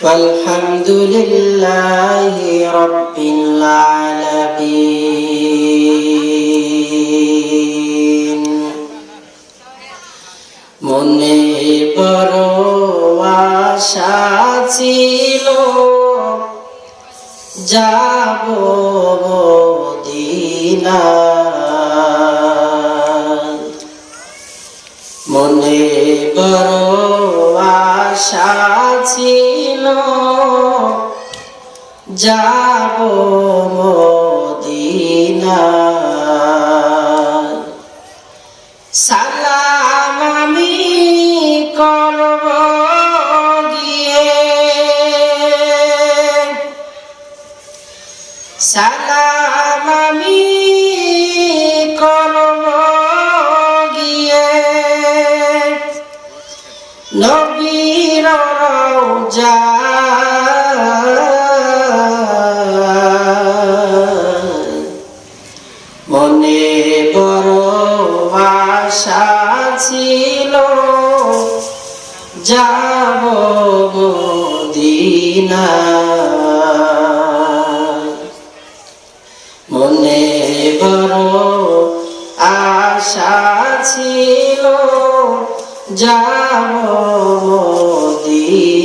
والحمد لله رب العالمين মনে বড় আশা ছিল যাব মদিনা মনে বড় আশা ছিল যাব মদিনা সালাম আমি করব গিয়ে। সালাম রওজা মনে বড় আশা ছিল যাব মদিনা। মনে বড় আশা ছিল যাব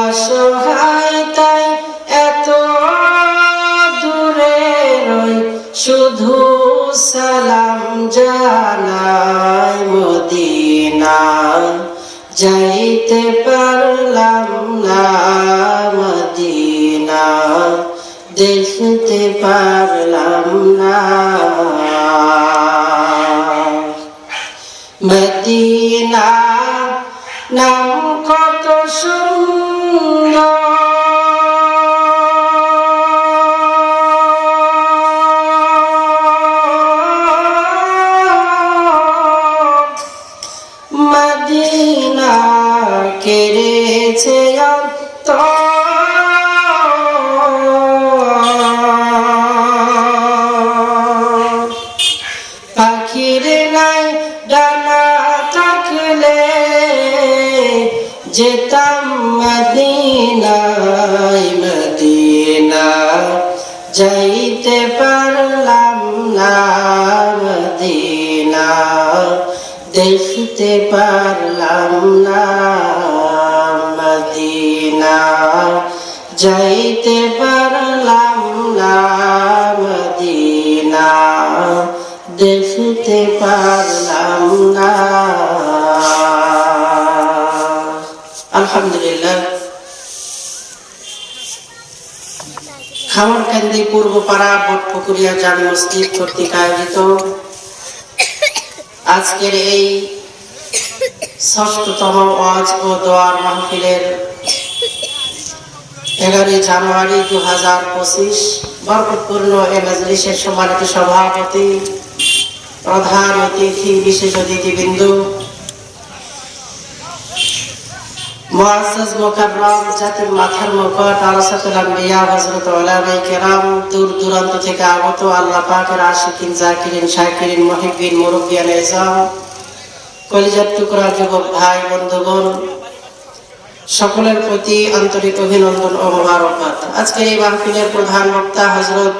অসহায় এত দূরে রই শুধু সালাম জানাই মদিনা যাইতে পারলাম না মদিনা দেখতে পারলাম না। মদিনা নাম কত যাইতে পারলাম না মদিনা, দেখতে পারলাম না। আলহামদুলিল্লাহ। খামারকান্দি পূর্বপাড়া বটপুকুরিয়া জামি মসজিদ কর্তৃক আয়োজিত আজকের এই ষষ্ঠতম ওয়াজ ও দোয়ার মাহফিলের এগারোই জানুয়ারি দু হাজার পঁচিশ, বরকতপূর্ণ এ সম্মানিত সভাপতি, প্রধান অতিথি, বিশেষ অতিথিবৃন্দ, মুআজ্জাজ মুকাররম, জাতির মাথার মুকুট আরাসাতুল আম্বিয়া, হযরত উলামায়ে কেরাম, দূর দূরান্ত থেকে আগত আল্লাহ পাকের আশিকিন, জাকিরিন, শাকিরিন, মুহিব্বিন, মুরব্বিয়ান ইজাম কলিজার টুকরা, যুবক ভাই, বন্ধুগণ সকলের প্রতি আন্তরিক অভিনন্দন ও মোবারকবাদ। আজকে এই মাহফিলের প্রধান বক্তা হজরত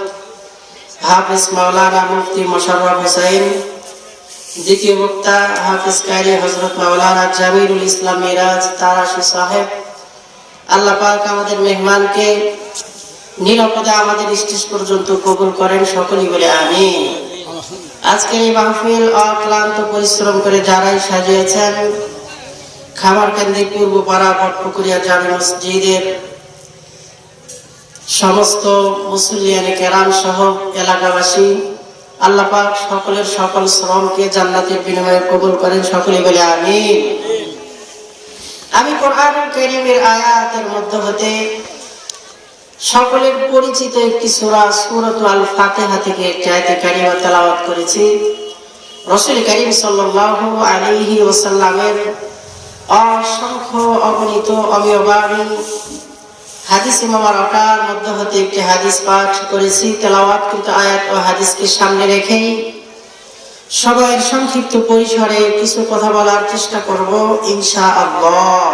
হাফিজ মাওলানা মুফতি মোশাররফ হোসেন, দ্বিতীয় বক্তা হাফিজ কারি হজরত মাওলানা জামিরুল ইসলাম মিরাজ তারাশি সাহেব। আল্লাহ পাক আমাদের মেহমানকে নিরাপদে আমাদের স্টেজ পর্যন্ত কবুল করেন, সকলেই বলে আমি আজকের এই মাহফিল অক্লান্ত পরিশ্রম করে যারাই সাজিয়েছেন খামারকান্দি পূর্ব পাড়া ভটপুকুরিয়া জামে মসজিদের সমস্ত মুসলিয়ানে কেরাম সহ এলাকাবাসী, আল্লাহ পাক সকলের সকল শ্রমকে জান্নাতের বিনিময়ে কবুল করেন। সকলে বলে আমিন। আমি কোরআন করিমের আয়াতের মধ্যে হতে সকলের পরিচিত একটি সূরা সূরাত আল ফাতিহা থেকে আয়াতে কারিমা তেলাওয়াত করেছি। রসুল করিম সাল্লাল্লাহু আলাইহি ওয়াসাল্লামের অসংখ্য অগণিত হাদিস মোবারকার মধ্যে হতে একটি হাদিস পাঠ করেছি আয়াত ও হাদিসকে সামনে রেখেই। সবাইয়ের সংক্ষিপ্ত পরিসরে কিছু কথা বলার চেষ্টা করব ইনশা আল্লাহ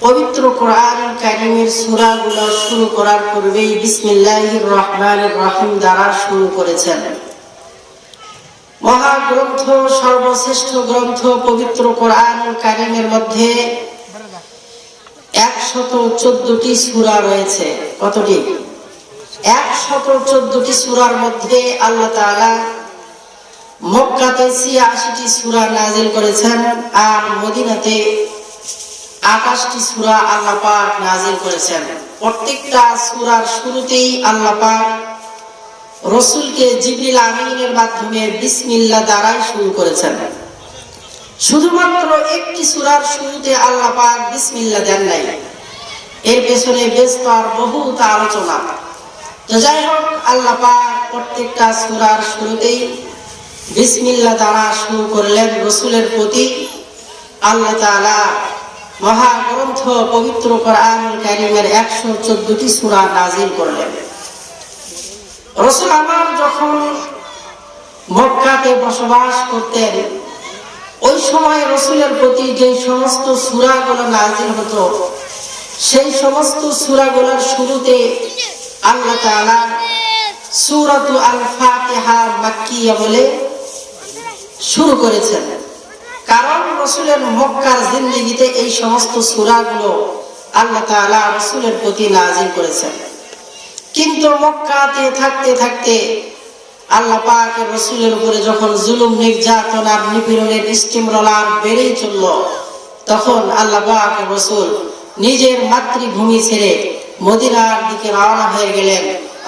পবিত্র কোরআন কারিমের সূরাগুলো শুরু করার পূর্বেই বিসমিল্লাহির রহমানির রহিম দ্বারা শুরু করেছেন। মহাগ্রন্থ, সর্বশ্রেষ্ঠ গ্রন্থ পবিত্র কোরআন কারিমের মধ্যে একশত চোদ্দটি সূরা রয়েছে। কতটি? একশত চোদ্দটি সূরার মধ্যে আল্লাহ তাআলা মক্কাতে ছিয়াশিটি সূরা নাজিল করেছেন আর মদিনাতে আকাশটি সূরা আল্লাহ পাক নাজিল করেছেন। প্রত্যেকটা সূরার শুরুতেই আল্লাহ পাক রসুলকে জিবরিল আমিনের মাধ্যমে বিসমিল্লা দ্বারাই শুরু করেছেন। শুধুমাত্র একটি সুরার শুরুতে আল্লাহ পাক বিসমিল্লাহ দেন নাই। এর পেছনে বেশ তার বহুত আলোচনা। তো যাই হোক, আল্লাহ পাক প্রত্যেকটা সুরার শুরুতেই বিসমিল্লা দ্বারা শুরু করলেন রসুলের প্রতি। আল্লাহ তাআলা মহাগ্রন্থ পবিত্র কোরআন কারিমের একশো চোদ্দটি সূরা নাজিল করলেন। রসুল আমার যখন মক্কাতে বসবাস করতেন, ওই সময় রসুলের প্রতি যে সমস্ত সুরাগুলো নাজিল হতো, সেই সমস্ত সুরাগুলোর শুরুতে আল্লাহ তাআলা সূরাতু আল ফাতিহা মাক্কিয়া বলে শুরু করেছেন। কারণ রসুলের মক্কার জিন্দিগিতে এই সমস্ত সূরাগুলো আল্লাহ তাআলা রসুলের প্রতি নাজিল করেছেন। কিন্তু মক্কাতে থাকতে থাকতে আল্লাহ পাকের রসুলের উপরে যখন জুলুম, নির্যাতন আর নিপীড়নের স্টিম রোলার বেড়েই চলল, তখন আল্লাহ পাকের রসুল নিজের মাতৃভূমি ছেড়ে মদিনার দিকে রওনা হয়ে গেলেন।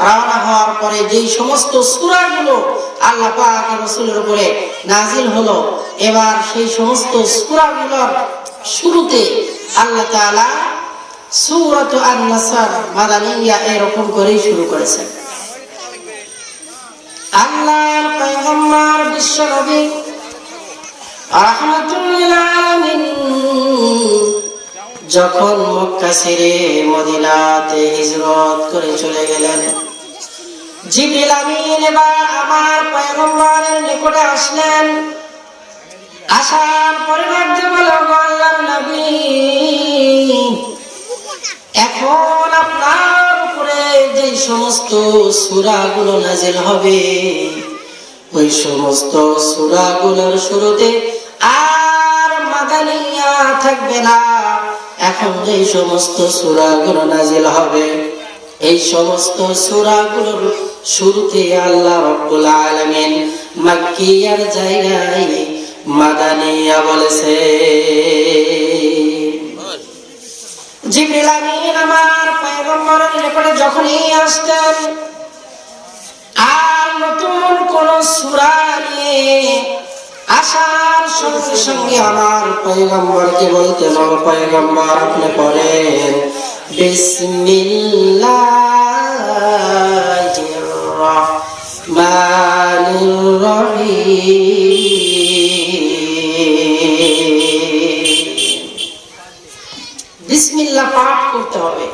রওনা হওয়ার পরে যেই সমস্ত সূরাগুলো আল্লাহ পাকের রসুলের উপরে নাজিল হলো, এবার সেই সমস্ত সূরাগুলোর শুরুতে আল্লাহ তাআলা সূরাত আন-নাসর মাদানিয়া এরকম করেই শুরু করেছেন আল্লাহর পয়গম্বর বিশ্ব নবী রাহমাতুল আলামিন যখন মক্কা ছেড়ে মদিনাতে হিজরত করে চলে গেলেন, জিবরিল আমিন এবার আমার পয়গম্বরের নিকটে আসলেন। আসার পরে রাজ্যে বলে "ওগো আল্লাহর নবী এখন আপনার উপরে যে সমস্ত সূরাগুলো নাজিল হবে, ওই সমস্ত সূরাগুলোর শুরুতে আর মাদানিয়া থাকবে না। এখন যে সমস্ত সূরাগুলো নাজিল হবে, এই সমস্ত সূরাগুলোর শুরুতে আল্লাহ রাব্বুল আলামিন মাক্কিয়ার জায়গায় মাদানিয়া বলেছে। জিবরিল আমিন আমার পয়গম্বরের নিকটে যখনই আসতেন, আর নতুন কোন সূরা নিয়ে সঙ্গে সঙ্গে আমার পয়গম্বরকে বলতেন, ও পয়গম্বর, আপনি পড়েন, বিসমিল্লাহির রহমানির রহিম। বিসমিল্লাহ পাঠ করতে হবে।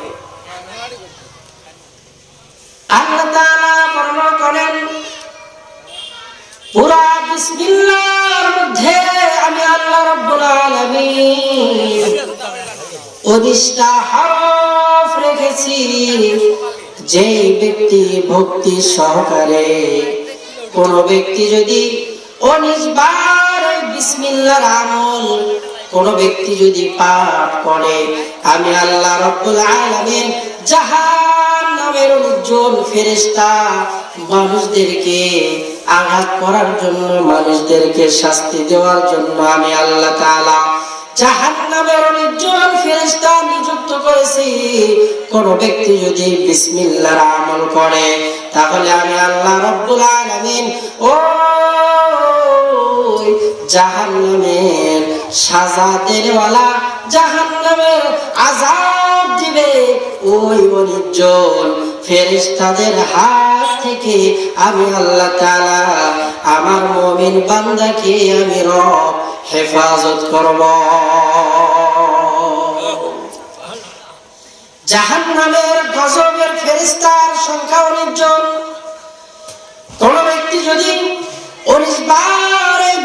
যেই ব্যক্তি ভক্তি সহকারে কোন ব্যক্তি যদি উনিশ বার আমল কোন ব্যক্তি যদি পাঠ করে, আমি আল্লাহ রব্বুল আলামিন জাহান নামের উজ্জ্বল ফেরেশতা মানুষদেরকে আঘাত করার জন্য, মানুষদেরকে শাস্তি দেওয়ার জন্য আমি আল্লাহ তাআলা জাহান্নামের উজ্জ্বল ফেরেশতা নিযুক্ত করেছি। কোন ব্যক্তি যদি বিসমিল্লাহর আমল করে, তাহলে আমি আল্লাহ রব্বুল আলামিন ও জাহান জাহান্নামের সাজা দেওয়ালা জাহান্নামের আজাব দিবে ওই অনির্জন ফেরেশতাদের হাত থেকে। আমি আল্লাহ তাআলা আমার মুমিন বান্দাকে আমি রব হেফাজত করব। জাহান্নামের গজবের ফেরিস্তার সংখ্যা অনির্জন। কোন ব্যক্তি যদি উনিশ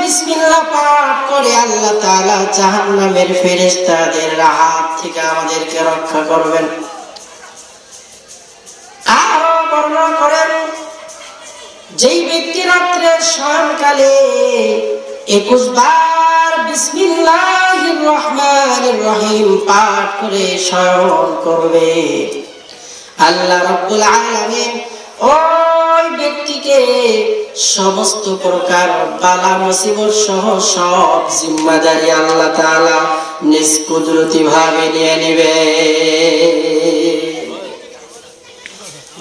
বিসমিল্লাহ পাঠ করে আল্লাহ তাআলা জাহান্নামের ফেরেশতাদের হাত থেকে আমাদেরকে রক্ষা করবেন। আরও বর্ণনা করেন, যেই ব্যক্তি রাত্রে শয়নকালে একুশ বার বিসমিল্লাহির রহমানির রহিম পাঠ করে শয়ন করবে, আল্লাহ রাব্বুল আলামিন ওই ব্যক্তিকে সমস্ত প্রকার বালা মুসিবত সহ সব জিম্মাদারি আল্লাহ তাআলা নিজ কুদরতি ভাবে নিয়ে নেবে।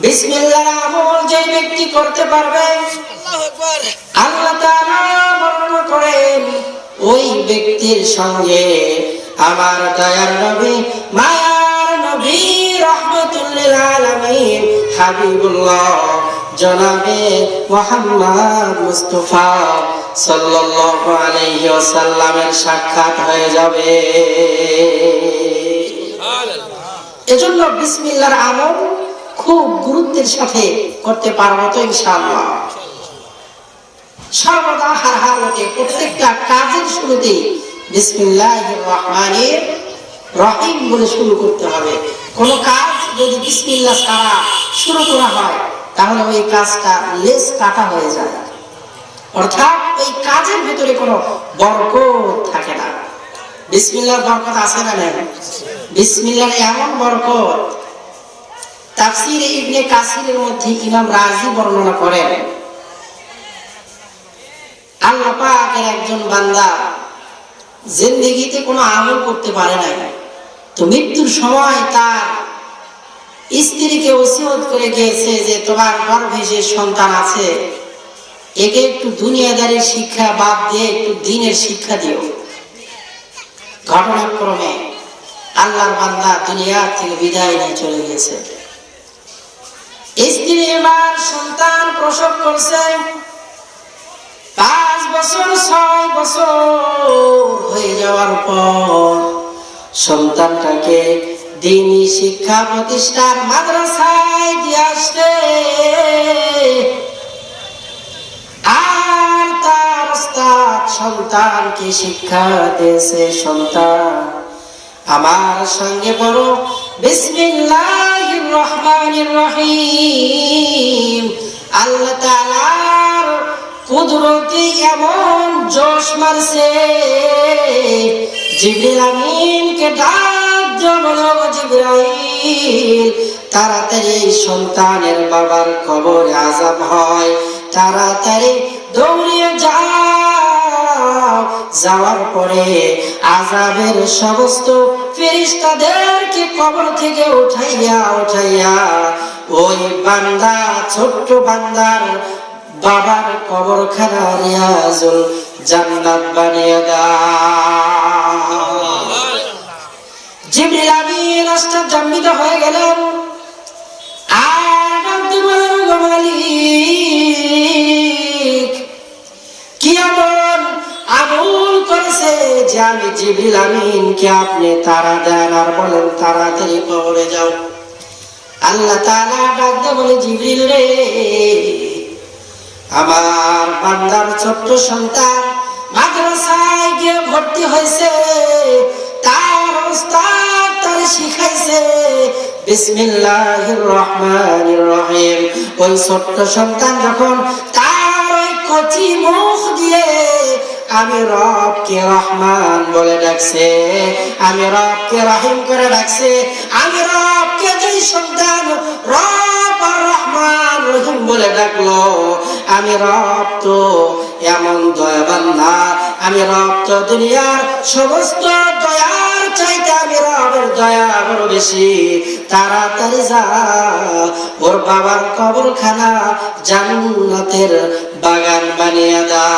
বিসমিল্লাহ আমল যে ব্যক্তি করতে পারবে আল্লাহ তাআলা বর্ণনা করেন ওই ব্যক্তির সঙ্গে আমার দয়ার নবী মায়ার নবী আলামিন হাবিবুল্লাহ জনাবে মোহাম্মদ মুস্তফা সাল্লাল্লাহু আলাইহি ওয়াসাল্লামের সাক্ষাৎ হয়ে যাবে। এজন্য বিসমিল্লাহর আমল খুব গুরুত্বের সাথে করতে পারব তো ইনশাআল্লাহ। সর্বদা হার হারতে প্রত্যেকটা কাজের শুরুতে বিসমিল্লাহির রহমানির রহিম বলে শুরু করতে হবে। কোন কাজ যদি বিসমিল্লাহ ছাড়া শুরু করা হয় তাহলে ওই কাজটা লেস কাটা হয়ে যায়। অর্থাৎ ওই কাজের ভিতরে কোনো বরকত থাকে না। বিসমিল্লাহর বরকত আছে না নেই? বিসমিল্লাহর এমন বরকত, তাফসির ইবনে কাসিরের মধ্যে ইমাম রাজি বর্ণনা করেন, আল্লাহ পাকের একজন বান্দা জিন্দেগিতে কোনো আমল করতে পারে নাই। তো মৃত্যুর সময় তার স্ত্রীকে ওসিয়ত করে গিয়েছে যে তোমার গর্ভে যে সন্তান আছে, একে একটু দুনিয়াদারির শিক্ষা বাদ দিয়ে একটু দিনের শিক্ষা দিও। ঘটনাক্রমে আল্লাহর বান্দা দুনিয়ার থেকে বিদায় নিয়ে চলে গেছে স্ত্রী এবার সন্তান প্রসব করছে। পাঁচ বছর, ছয় বছর হয়ে যাওয়ার পর সন্তানটাকে দিনী শিক্ষা প্রতিষ্ঠান মাদ্রাসায় দিয়ে আসছে। আর তার সন্তানকে শিক্ষা দিয়েছে সন্তান। আমার সঙ্গে বড় বিসমিল্লাহির রহমানির রহিম। আল্লাহ তাআলার কুদরতে এমন জোশ মারছে। জিবরিল আমিনকে ডাক বলো তাড়াতাড়ি সন্তানের বাবার কবরে আজাব হয়। তাড়াতাড়ি দৌড়িয়ে যাও। যাওয়ার পরে আজাবের সমস্ত ফেরিস্তাদেরকে কবর থেকে উঠাইয়া উঠাইয়া ওই বান্দা, ছোট্ট বান্দার বাবার কবর খানা রিয়াজুল জান্নাত বানিয়ে দাও। জিবরিল আমিন আশ্চর্যান্বিত হয়ে গেলেন আর ডাকতে বললেন, "গো মালিক, কি এমন আমল করেছে যে আমি জিবরিল আমিনকে আপনি তারা দেন আর বলেন তাড়াতাড়ি কবরে যাও। আল্লাহ বলে রে আমার বান্দার ছোট্ট সন্তান মাদ্রাসায় গিয়ে ভর্তি হয়েছে। তার তার শিখাইছে, বিসমিল্লাহির রহমানির রহিম। ওই ছোট্ট সন্তান যখন তার কচি মুখ দিয়ে, আমি রবকে রহমান বলে ডাকছে, আমি রবকে রহিম করে ডাকছে, আমি রবকে যেই সন্তান রব রহমান রহিম বলে ডাকলো। আমি রব তো এমন দয়াবান না, আমি রব তো দুনিয়ার সমস্ত দয়ার চাইতে রবের দয়া বড় বেশি তাড়াতাড়ি যা ওর বাবার কবরখানা জান্নাতের বাগান বানিয়ে দাও।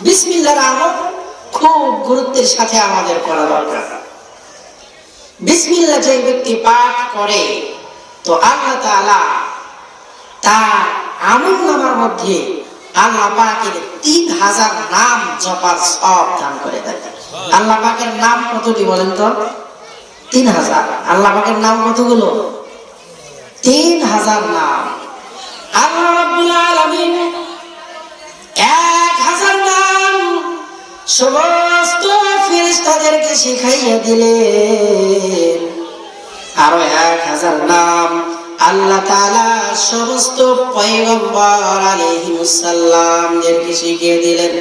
বিসমিল্লার আমল খুব গুরুত্বের সাথে আমাদের করা দরকার। বিসমিল্লা যে ব্যক্তি পাঠ করে, তো আল্লাহ তাআলা তার আমল নামার মধ্যে তিন হাজার নাম জপার সব দান করে দেয় নাম কতটি বলেন তো? তিন হাজার। নাম কতগুলো? তিন হাজার নাম। এক হাজার নাম সমস্ত শিখাইয়া দিলেন। আরও এক হাজার নাম আল্লাহ তাআলা সমস্ত পয়গম্বর আলাইহিমুসাল্লামদেরকে শিখিয়ে দিলেন।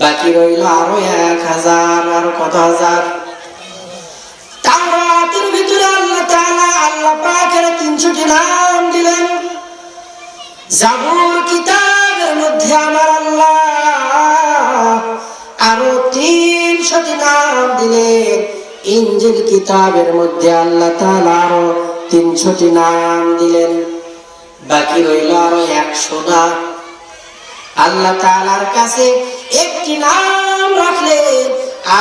বাকি রইল আরও এক হাজার, আরও কত হাজার? তাওরাতের ভিতরে আল্লাহ তাআলা আল্লাহ পাকের তিনশোটি নাম দিলেন। জাবুর কিতাবের মধ্যে আমার আল্লাহ আরও তিনশোটি নাম দিলেন। ইঞ্জিল কিতাবের মধ্যে আল্লাহ আরও তিনশোটি নাম দিলেন। বাকি রইল আরও একশো নাম আল্লাহ তাআলার কাছে একটি নাম রাখলেন,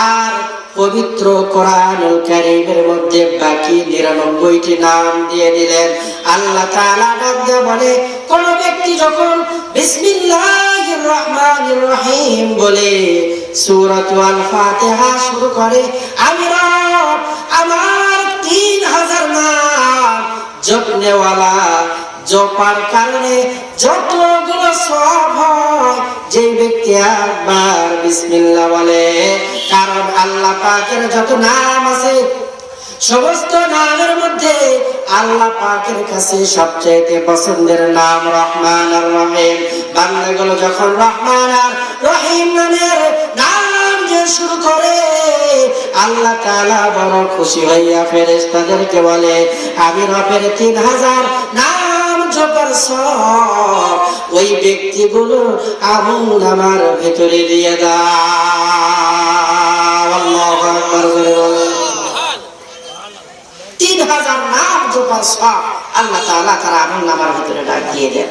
আর পবিত্র কোরআনুল কারীমের মধ্যে বাকি নিরানব্বইটি নাম দিয়ে দিলেন। আল্লাহ ডাক দিয়ে বলে, কোন ব্যক্তি যখন বিসমিল্লাহির রহমানির রহিম বলে সূরাতুল ফাতিহা শুরু করে, আমি জপনেওয়ালা জপার কারণে যতগুলো সব যে ব্যক্তি বলে, কারণ আল্লাহ পাকের যত নাম আছে, সমস্ত নামের মধ্যে আল্লাহ পাকের কাছে সবচেয়ে পছন্দের নাম রহমান আর রহিম। বান্দাগুলো যখন রহমান আর রহিম নামের নাম যে শুরু করে। আল্লাহ তাআলা বড় খুশি হইয়া ফেরেশতাদেরকে বলে, আমি রবের তিন হাজার নাম জপার সব ওই ব্যক্তিগুলো আমল আমার ভেতরে দিয়ে তিন হাজার নাম সব আল্লাহ তার আমল নামার ভিতরে ডাক দিয়ে দেন।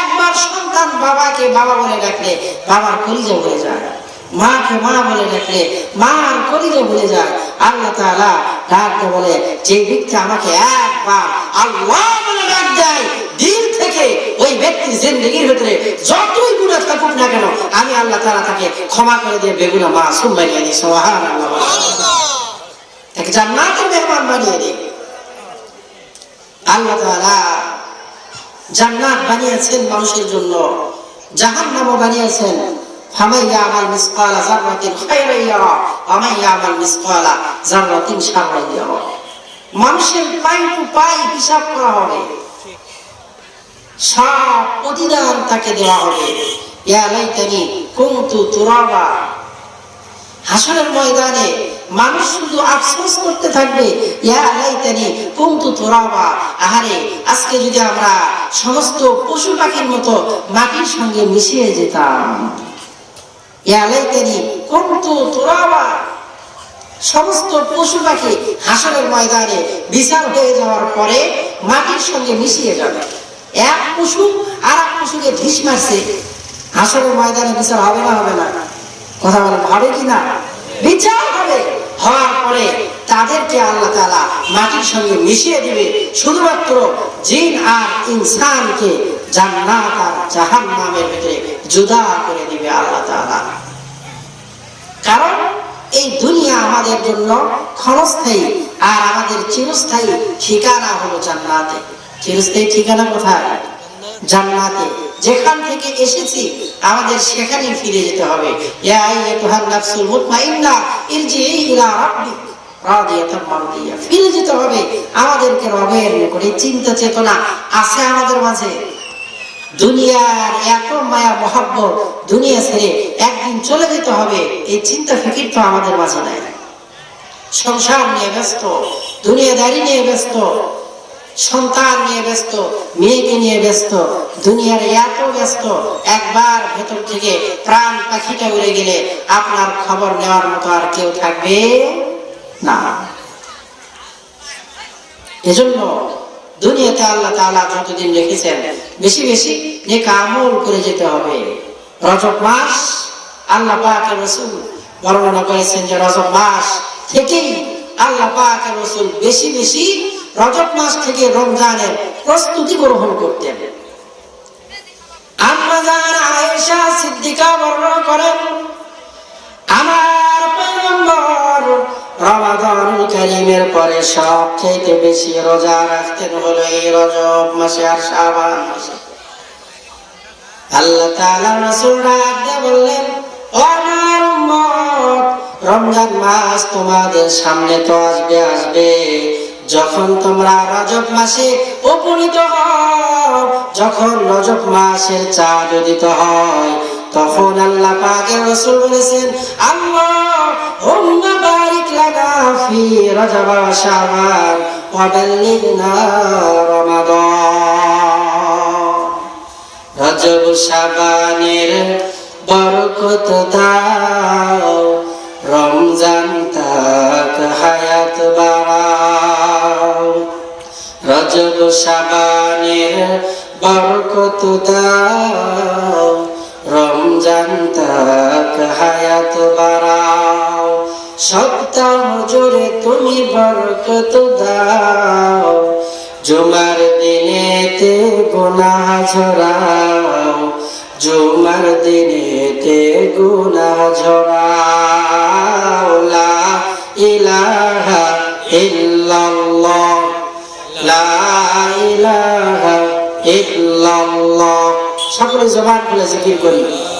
একবার সন্তান বাবাকে বাবা বলে ডাকলে বাবার কলিজা বলে যায়। মাকে মা বলে ডাকলে, মার কলিজা বলে যায়। আল্লাহ তাআলা ডাক দিয়ে বলে, যে ব্যক্তি আমাকে একবার আল্লাহ বলে ডাক দেয় দিল থেকে ওই ব্যক্তির জিন্দগির ভিতরে যতই গুণা থাকুক না কেন, আমি আল্লাহ তাআলা তাকে ক্ষমা করে দিয়ে বেগুনা মা সুম্মাই আনি সুবহানাল্লাহ। তাকে জান্নাতের মেহমান বানিয়ে দিই। আল্লাহ তাআলা জান্নাত বানিয়েছেন মানুষের জন্য, জাহান্নামও বানিয়েছেন। মানুষের পাই টু পাই হিসাব করা হবে। সব প্রতিদান তাকে দেওয়া হবে। তুরাবা। হাসরের ময়দানে মানুষ শুধু আফসোস করতে থাকবে, ইয়া কুনতু তুরাবা। আহারে, আজকে যদি আমরা সমস্ত পশু পাখির মতো মাটির সঙ্গে মিশিয়ে যেতাম। সমস্ত পশু পাখি হাসরের ময়দানে বিচার হয়ে যাওয়ার পরে মাটির সঙ্গে মিশিয়ে যাবে। এক পশু আর এক পশুকে ঢিস মারছে। হাসরের ময়দানে বিচার হবে না হবে না। কথা বলে হবে কি না? বিচার হবে। হওয়ার পরে তাদেরকে আল্লাহ তালা মাটির সঙ্গে মিশিয়ে দিবে। শুধুমাত্র জিন আর ইনসানকে জান্নাত আর জাহান্নামের ভিতরে জুদা করে দিবে আল্লাহ তাআলা। কারণ এই দুনিয়া আমাদের জন্য ক্ষণস্থায়ী, আর আমাদের চিরস্থায়ী ঠিকানা হলো জান্নাতে। চিরস্থায়ী ঠিকানা কোথায়? জান্নাতে। যেখান থেকে এসেছি, আমাদের সেখানে ফিরে যেতে হবে। ইয়া নাফসুল মুতমাইন্না ইলা ফিরে যেতে হবে আমাদেরকে রবের নিকটে। চিন্তা চেতনা আছে আমাদের মাঝে। দুনিয়ার এত মায়া মহাব্বত দুনিয়া ছেড়ে একদিন চলে যেতে হবে, এই চিন্তা ফিকির তো আমাদের মাঝে নাই। সংসার নিয়ে ব্যস্ত, দুনিয়াদারি নিয়ে ব্যস্ত, সন্তান নিয়ে ব্যস্ত, মেয়েকে নিয়ে ব্যস্ত, দুনিয়ার এত ব্যস্ত, একবার ভেতর থেকে প্রাণ পাখিটা উড়ে গেলে আপনার খবর নেওয়ার মতো আর কেউ থাকবে না। এজন্য দুনিয়াতে আল্লাহ তাআলা যতদিন রেখেছেন, বেশি বেশি যে আমল করে যেতে হবে। রজব মাস, আল্লাহ পাকের রসুল বর্ণনা করেছেন যে রজব মাস থেকেই আল্লাহ পাকের রসুল বেশি বেশি রজব মাস থেকে রমজানের প্রস্তুতি গ্রহণ করতেন। আম্মাজান আয়েশা সিদ্দিকা বর্ণনা করেন আমার কারিমের পরে সব বেশি রোজা রাখতেন হলো এই রজব মাসে আর মাসে। আল্লাহ তাআলা রাসূল ডাক দিয়ে বললেন রমজান মাস তোমাদের সামনে তো আসবে আসবে। যখন তোমরা রজব মাসে উপনীত হও, যখন রজব মাসের চাঁদ উদিত হয়, তখন আল্লাহ রাসূল বলেছেন, আল্লাহ হুম্মা ওয়া শাবান ওয়া বাল্লিগনা রমাদান রজব শাবানের বরকত দাও রমজান তাক হায়াত বাড়াও রজব শাবানের বরকত দাও রমজান তাক হায়াত বাড়াও সপ্তাহ জুড়ে তুমি বরকত দাও। জুমার দিনেতে গুনাহ ঝরাও। জুমার দিনেতে গুনাহ ঝরাও। লা ইলাহা ইল্লাল্লাহ। লা ইলাহা ইল্লাল্লাহ। সকলে জবান খুলে জিকির করি